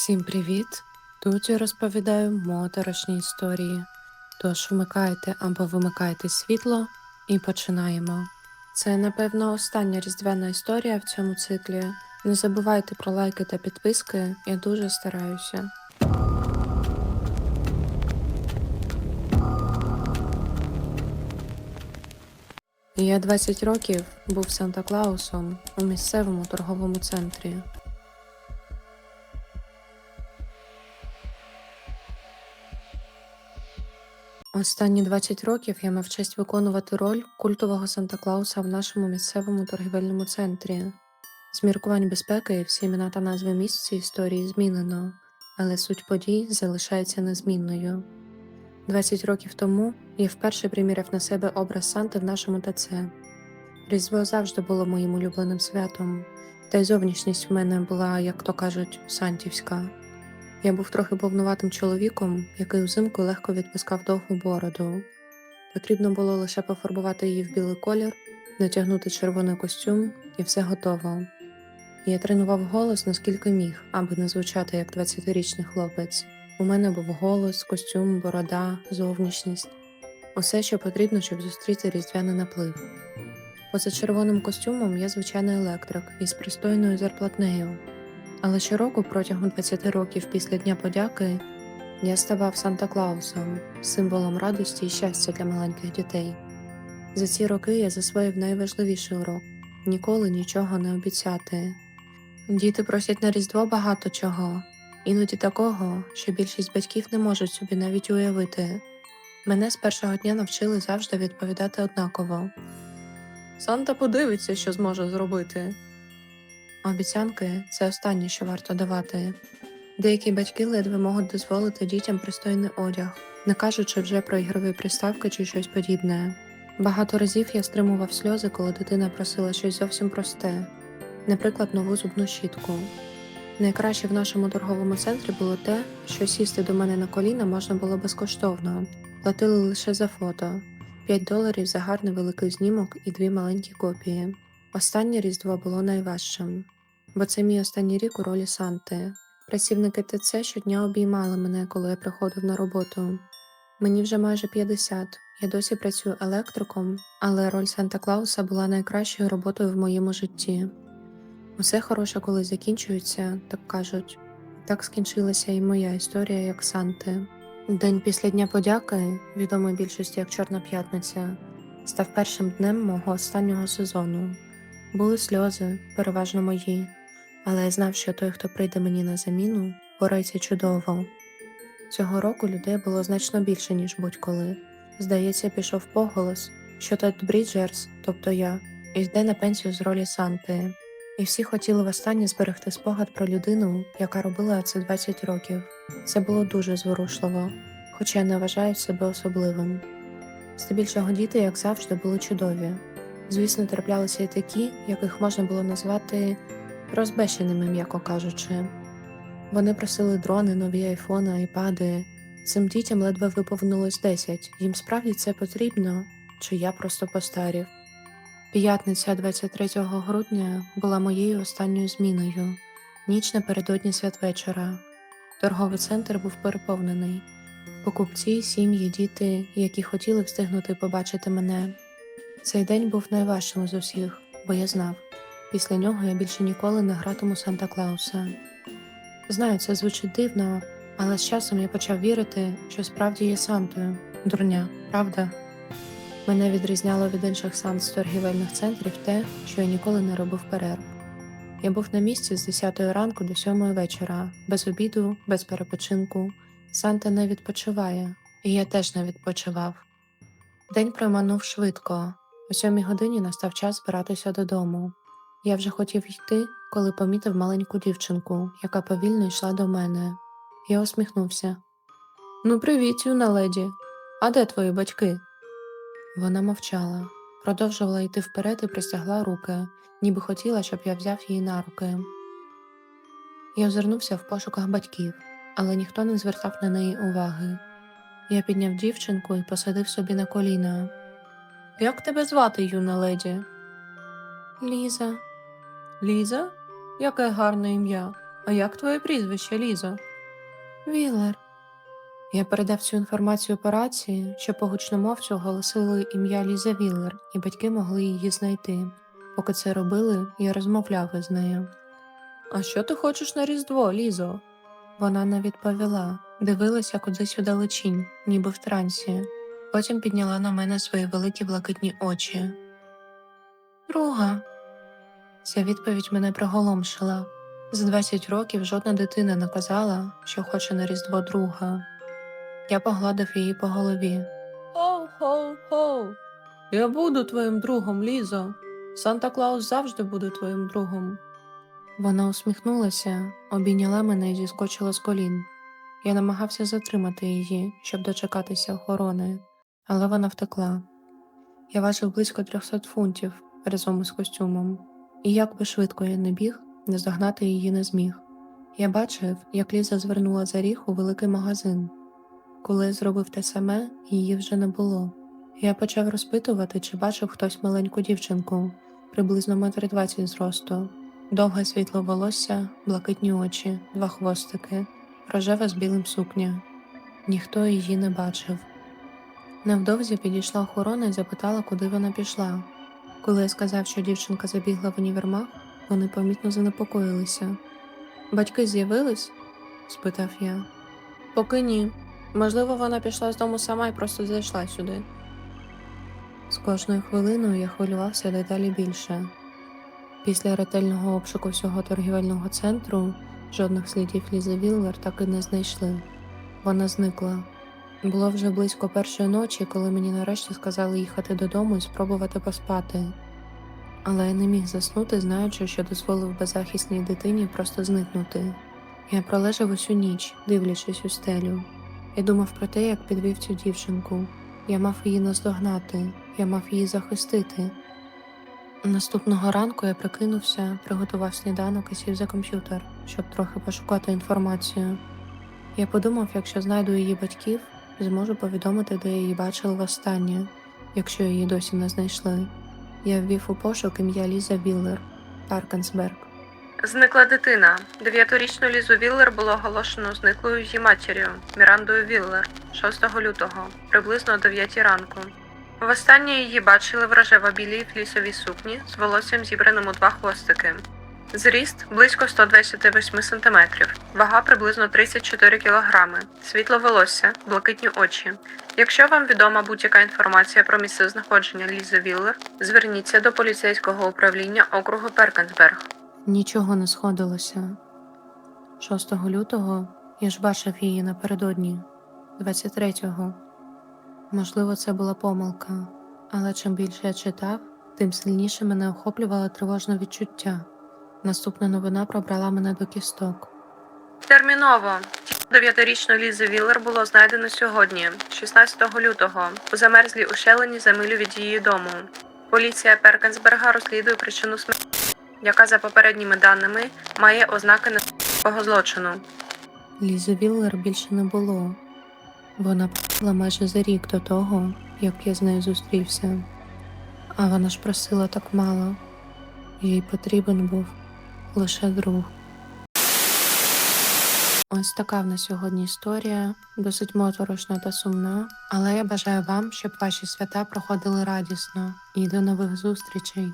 Всім привіт! Тут я розповідаю моторошні історії. Тож вмикайте або вимикайте світло і починаємо. Це, напевно, остання різдвяна історія в цьому циклі. Не забувайте про лайки та підписки, я дуже стараюся. Я 20 років був Санта-Клаусом у місцевому торговому центрі. Останні 20 років я мав честь виконувати роль культового Санта-Клауса в нашому місцевому торгівельному центрі. З міркувань безпеки всі імена та назви місць історії змінено, але суть подій залишається незмінною. 20 років тому я вперше приміряв на себе образ Санти в нашому ТЦ. Різдво завжди було моїм улюбленим святом, та й зовнішність в мене була, як то кажуть, сантівська. Я був трохи повнуватим чоловіком, який взимку легко відпускав довгу бороду. Потрібно було лише пофарбувати її в білий колір, натягнути червоний костюм, і все готово. Я тренував голос наскільки міг, аби не звучати як 20-річний хлопець. У мене був голос, костюм, борода, зовнішність усе, що потрібно, щоб зустріти різдвяний наплив. Поза червоним костюмом я звичайний електрик із пристойною зарплатнею. Але щороку протягом 20 років після Дня подяки я ставав Санта-Клаусом, символом радості і щастя для маленьких дітей. За ці роки я засвоїв найважливіший урок ніколи нічого не обіцяти. Діти просять на Різдво багато чого, іноді такого, що більшість батьків не можуть собі навіть уявити. Мене з першого дня навчили завжди відповідати однаково. Санта подивиться, що зможе зробити. Обіцянки це останнє, що варто давати. Деякі батьки ледве можуть дозволити дітям пристойний одяг, не кажучи вже про ігрові приставки чи щось подібне. Багато разів я стримував сльози, коли дитина просила щось зовсім просте, наприклад, нову зубну щітку. Найкраще в нашому торговому центрі було те, що сісти до мене на коліна можна було безкоштовно, платили лише за фото 5 доларів за гарний великий знімок і дві маленькі копії. Останнє різдво було найважчим, бо це мій останній рік у ролі Санти. Працівники ТЦ щодня обіймали мене, коли я приходив на роботу. Мені вже майже 50, я досі працюю електриком, але роль Санта Клауса була найкращою роботою в моєму житті. Усе хороше, коли закінчується, так кажуть. Так скінчилася і моя історія як Санти. День після Дня подяки, відомий більшості як Чорна П'ятниця, став першим днем мого останнього сезону. Були сльози, переважно мої, але я знав, що той, хто прийде мені на заміну, порається чудово. Цього року людей було значно більше, ніж будь-коли. Здається, пішов поголос, що Тед Бріджерс, тобто я, йде на пенсію з ролі Санти, і всі хотіли востаннє зберегти спогад про людину, яка робила це 20 років. Це було дуже зворушливо, хоча я не вважаю себе особливим. Здебільшого діти, як завжди, були чудові. Звісно, траплялися і такі, яких можна було назвати розбещеними, м'яко кажучи. Вони просили дрони, нові айфони, айпади. Цим дітям ледве виповнилось 10. Їм справді це потрібно, чи я просто постарів. П'ятниця 23 грудня була моєю останньою зміною, ніч напередодні святвечора. Торговий центр був переповнений. Покупці, сім'ї, діти, які хотіли встигнути побачити мене. Цей день був найважчим з усіх, бо я знав, після нього я більше ніколи не гратиму Санта Клауса. Знаю, це звучить дивно, але з часом я почав вірити, що справді є Сантою. Дурня, правда? Мене відрізняло від інших сант з торгівельних центрів те, що я ніколи не робив перерв. Я був на місці з 10 ранку до 7 вечора, без обіду, без перепочинку. Санта не відпочиває, і я теж не відпочивав. День проманув швидко. О сьомій годині настав час збиратися додому. Я вже хотів йти, коли помітив маленьку дівчинку, яка повільно йшла до мене. Я усміхнувся. Ну, привіт, юна леді. А де твої батьки? Вона мовчала, продовжувала йти вперед і простягла руки, ніби хотіла, щоб я взяв її на руки. Я озирнувся в пошуках батьків, але ніхто не звертав на неї уваги. Я підняв дівчинку і посадив собі на коліна. Як тебе звати, юна леді? Ліза. Ліза? Яке гарне ім'я. А як твоє прізвище, Лізо? Віллер. Я передав цю інформацію по рації, що по гучномовцю оголосили ім'я Ліза Віллер, і батьки могли її знайти. Поки це робили, я розмовляв із нею. А що ти хочеш на Різдво, Лізо? Вона не відповіла, дивилася кудись у далечінь, ніби в трансі. Потім підняла на мене свої великі блакитні очі. Друга. Ця відповідь мене приголомшила. За 20 років жодна дитина не казала, що хоче на Різдво друга. Я погладив її по голові. Хоу-хоу-хоу. Я буду твоїм другом, Лізо. Санта Клаус завжди буде твоїм другом. Вона усміхнулася, обійняла мене і зіскочила з колін. Я намагався затримати її, щоб дочекатися охорони, але вона втекла. Я важив близько 300 фунтів разом із костюмом, і як би швидко я не біг, наздогнати її не зміг. Я бачив, як Ліза звернула за ріг у великий магазин. Коли я зробив те саме, її вже не було. Я почав розпитувати, чи бачив хтось маленьку дівчинку, приблизно метр двадцять зросту, довге світло волосся, блакитні очі, два хвостики, рожева з білим сукня. Ніхто її не бачив. Невдовзі підійшла охорона і запитала, куди вона пішла. Коли я сказав, що дівчинка забігла в універмаг, вони помітно занепокоїлися. Батьки з'явились? спитав я. Поки ні. Можливо, вона пішла з дому сама і просто зайшла сюди. З кожною хвилиною я хвилювався дедалі більше. Після ретельного обшуку всього торгівельного центру жодних слідів Лізи Віллер так і не знайшли. Вона зникла. Було вже близько першої ночі, коли мені нарешті сказали їхати додому і спробувати поспати. Але я не міг заснути, знаючи, що дозволив беззахисній дитині просто зникнути. Я пролежав усю ніч, дивлячись у стелю. Я думав про те, як підвів цю дівчинку. Я мав її наздогнати, я мав її захистити. Наступного ранку я прикинувся, приготував сніданок і сів за комп'ютер, щоб трохи пошукати інформацію. Я подумав, якщо знайду її батьків, зможу повідомити, де її бачили востаннє, якщо її досі не знайшли. Я ввів у пошук ім'я Ліза Віллер, Паркенсберг. Зникла дитина. Дев'ятирічну Лізу Віллер було оголошено зниклою її матір'ю Мірандою Віллер 6 лютого, приблизно о 9 ранку. Востаннє її бачили в рожево-білій флісовій сукні з волоссям зібраним у два хвостики. Зріст близько 128 см, вага приблизно 34 кг, світло волосся, блакитні очі. Якщо вам відома будь-яка інформація про місце знаходження Лізи Віллер, зверніться до поліцейського управління округу Перкенсберг. Нічого не сходилося. 6 лютого я ж бачив її напередодні, 23-го. Можливо, це була помилка, але чим більше я читав, тим сильніше мене охоплювало тривожне відчуття. Наступна новина пробрала мене до кісток. Терміново! Дев'ятирічну Лізи Віллер було знайдено сьогодні, 16 лютого, у замерзлій ущелині за милю від її дому. Поліція Перкенсберга розслідує причину смерті, яка, за попередніми даними, має ознаки насильницького злочину. Лізи Віллер більше не було. Вона померла майже за рік до того, як я з нею зустрівся. А вона ж просила так мало. Їй потрібен був лише друг. Ось така в нас сьогодні історія, досить моторошна та сумна, але я бажаю вам, щоб ваші свята проходили радісно і до нових зустрічей.